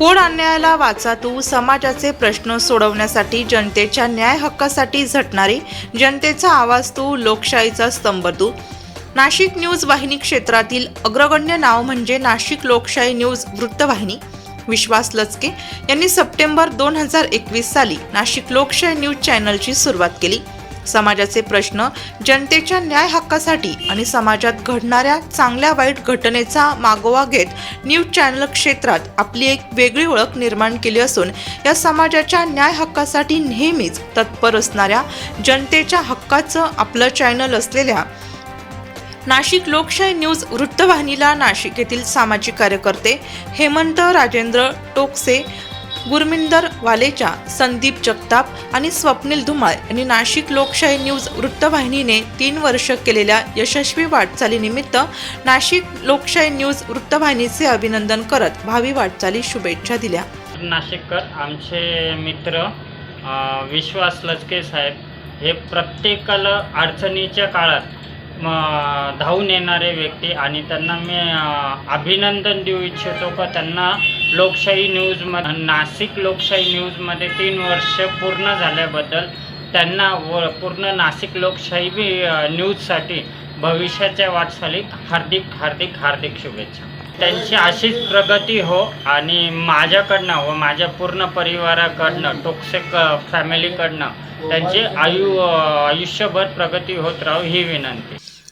कोण अन्यायाला वाचा तू समाजाचे प्रश्न सोडवण्यासाठी जनतेच्या न्याय हक्कासाठी झटणारी जनतेचा आवाज तू लोकशाहीचा स्तंभ तू. नाशिक न्यूज वाहिनी क्षेत्रातील अग्रगण्य नाव म्हणजे नाशिक लोकशाही न्यूज वृत्तवाहिनी. विश्वास लचके यांनी सप्टेंबर दोन हजार एकवीस साली नाशिक लोकशाही न्यूज चॅनलची सुरुवात केली. समाजाचे प्रश्न जनतेच्या न्याय हक्कासाठी आणि समाजात घडणाऱ्या चांगल्या वाईट घटनेचा मागोवा घेत न्यूज चॅनल क्षेत्रात आपली एक वेगळी ओळख निर्माण केली असून या समाजाच्या न्याय हक्कासाठी नेहमीच तत्पर असणाऱ्या जनतेच्या हक्काचं आपलं चॅनल असलेल्या नाशिक लोकशाही न्यूज वृत्तवाहिनीला नाशिक येथील सामाजिक कार्यकर्ते हेमंत राजेंद्र टोकसे गुरमिंदर वालेचा संदीप जगताप आणि स्वप्नील धुमाळ यांनी नाशिक लोकशाही न्यूज वृत्तवाहिनीने तीन वर्ष केलेल्या यशस्वी वाटचालीनिमित्त नाशिक लोकशाही न्यूज वृत्तवाहिनीचे अभिनंदन करत भावी वाटचाली शुभेच्छा दिल्या. नाशिककर आमचे मित्र विश्वास लचके साहेब हे प्रत्येकाला अडचणीच्या काळात धावून येणारे व्यक्ती आणि त्यांना मी अभिनंदन देऊ इच्छितो का त्यांना लोकशाही न्यूजमध्ये नाशिक लोकशाही न्यूजमध्ये तीन वर्ष पूर्ण झाल्याबद्दल त्यांना व पूर्ण नाशिक लोकशाही बी, न्यूजसाठी भविष्याच्या वाटचालीत हार्दिक हार्दिक हार्दिक शुभेच्छा. त्यांची अशीच प्रगती हो आणि माझ्याकडनं व माझ्या पूर्ण परिवाराकडनं टोक्सिक फॅमिलीकडनं त्यांची आयु आयुष्यभर प्रगती होत राहू ही विनंती.